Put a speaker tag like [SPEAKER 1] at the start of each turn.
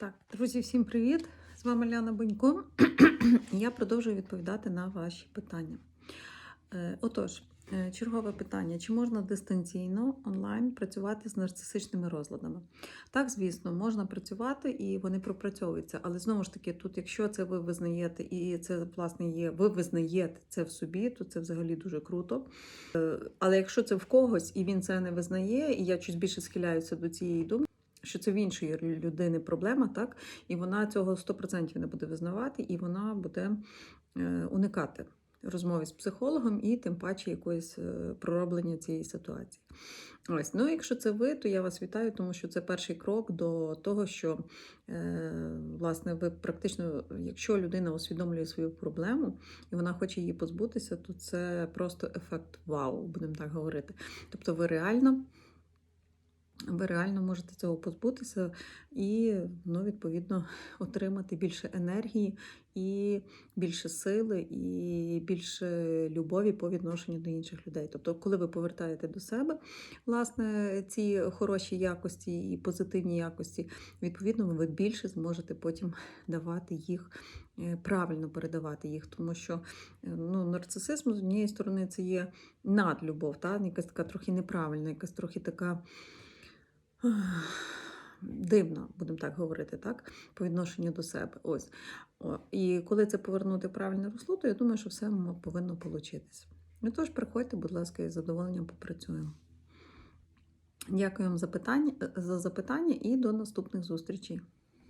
[SPEAKER 1] Так, друзі, всім привіт! З вами Ляна Бонько. Я продовжую відповідати на ваші питання. Е, Отож, е, чергове питання: чи можна дистанційно онлайн працювати з нарцисичними розладами? Так, звісно, можна працювати і вони пропрацьовуються, але знову ж таки, тут, якщо це ви визнаєте, і це власне є, ви визнаєте це в собі, то це взагалі дуже круто. Е, Але якщо це в когось і він це не визнає, і я щось більше схиляюся до цієї думки. Що це в іншої людини проблема, так? І вона цього 100% не буде визнавати, і вона буде е, уникати розмови з психологом і тим паче якоїсь е, пророблення цієї ситуації. Ось, ну якщо це ви, то я вас вітаю, тому що це перший крок до того, що е, власне ви практично, якщо людина усвідомлює свою проблему і вона хоче її позбутися, то це просто ефект вау, будемо так говорити. Тобто, ви реально. Ви реально можете цього позбутися і, ну, відповідно, отримати більше енергії і більше сили, і більше любові по відношенню до інших людей. Тобто, коли ви повертаєте до себе власне ці хороші якості і позитивні якості, відповідно, ви більше зможете потім давати їх. е, Правильно передавати їх, тому що е, ну, нарцисизм з однієї сторони це є надлюбов, та? якась така трохи неправильна, якась трохи така дивна, будемо так говорити, так, по відношенню до себе. Ось. О, І коли це повернути правильне русло, то я думаю, що все повинно вийти. Ну тож, приходьте, будь ласка, із задоволенням попрацюємо. Дякую вам за, питання, за запитання і до наступних зустрічей.